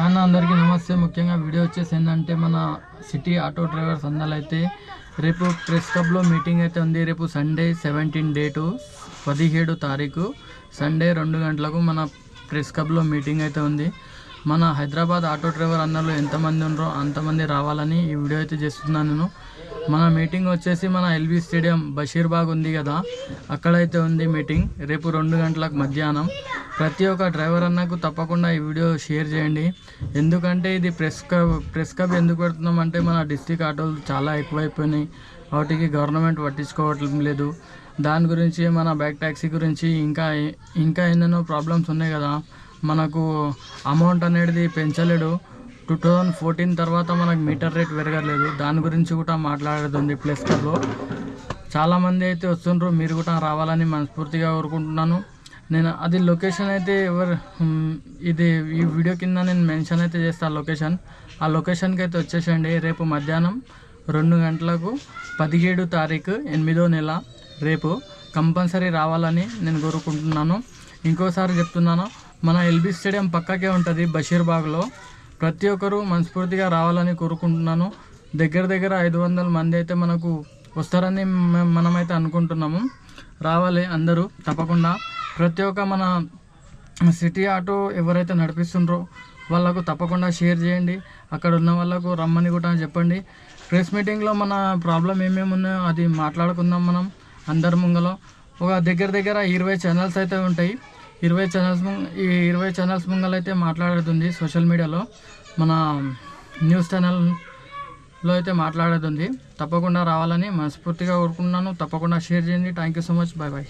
అన్న అందరికీ నమస్తే. ముఖ్యంగా వీడియో వచ్చేసి ఏంటంటే మన సిటీ ఆటో డ్రైవర్స్ అందరైతే రేపు ప్రెస్ క్లబ్లో మీటింగ్ అయితే ఉంది. రేపు సండే సెవెంటీన్ డేటు పదిహేడు తారీఖు సండే రెండు గంటలకు మన ప్రెస్ క్లబ్లో మీటింగ్ అయితే ఉంది. మన హైదరాబాద్ ఆటో డ్రైవర్ అన్నలు ఎంతమంది ఉన్నారో అంతమంది రావాలని ఈ వీడియో అయితే చేస్తున్నాను నేను. మన మీటింగ్ వచ్చేసి మన ఎల్బీ స్టేడియం బషీర్బాగ్ ఉంది కదా అక్కడైతే ఉంది మీటింగ్. రేపు రెండు గంటలకు మధ్యాహ్నం. ప్రతి ఒక్క డ్రైవర్ అన్నకు తప్పకుండా ఈ వీడియో షేర్ చేయండి. ఎందుకంటే ఇది ప్రెస్ కబ్ ప్రెస్ కబ్ ఎందుకు పెడుతున్నాం అంటే మన డిస్టిక్ ఆటోలు చాలా ఎక్కువైపోయినాయి. వాటికి గవర్నమెంట్ పట్టించుకోవటం లేదు. దాని గురించి మన బ్యాక్ ట్యాక్సీ గురించి ఇంకా ఇంకా ఎన్నెన్నో ప్రాబ్లమ్స్ ఉన్నాయి కదా. మనకు అమౌంట్ అనేది పెంచలేడు. టూ థౌజండ్ ఫోర్టీన్ తర్వాత మనకు మీటర్ రేట్ పెరగలేదు. దాని గురించి కూడా మాట్లాడుతుంది ప్లస్ క్లబ్లో చాలామంది అయితే వస్తుండ్రు. మీరు కూడా రావాలని మనస్ఫూర్తిగా కోరుకుంటున్నాను. నేను అది లొకేషన్ అయితే ఎవరు ఇది ఈ వీడియో కింద నేను మెన్షన్ అయితే చేస్తాను లొకేషన్ ఆ లొకేషన్కి అయితే వచ్చేసండి రేపు మధ్యాహ్నం రెండు గంటలకు పదిహేడు తారీఖు ఎనిమిదో నెల రేపు కంపల్సరీ రావాలని నేను కోరుకుంటున్నాను. ఇంకోసారి చెప్తున్నాను మన ఎల్బీ స్టేడియం పక్కకే ఉంటుంది బషీర్బాగ్లో ప్రతి ఒక్కరూ మనస్ఫూర్తిగా రావాలని కోరుకుంటున్నాను. దగ్గర దగ్గర ఐదు వందల మంది అయితే మనకు వస్తారని మనమైతే అనుకుంటున్నాము. రావాలి అందరూ తప్పకుండా. ప్రతి ఒక్క మన సిటీ ఆటో ఎవరైతే నడిపిస్తుండ్రో వాళ్ళకు తప్పకుండా షేర్ చేయండి. అక్కడ ఉన్న వాళ్ళకు రమ్మని కూడా చెప్పండి. ప్రెస్ మీటింగ్లో మన ప్రాబ్లం ఏమేమి ఉన్నాయో అది మాట్లాడుకుందాం మనం అందరి ముంగలో. ఒక దగ్గర దగ్గర ఇరవై ఛానల్స్ అయితే ఉంటాయి. ఇరవై ఛానల్స్ ఈ ఇరవై ఛానల్స్ ముంగలైతే అయితే మాట్లాడుతుంది సోషల్ మీడియాలో. మన న్యూస్ ఛానల్లో అయితే మాట్లాడుతుంది. తప్పకుండా రావాలని మనస్ఫూర్తిగా కోరుకుంటున్నాను. తప్పకుండా షేర్ చేయండి. Thank you so much. Bye bye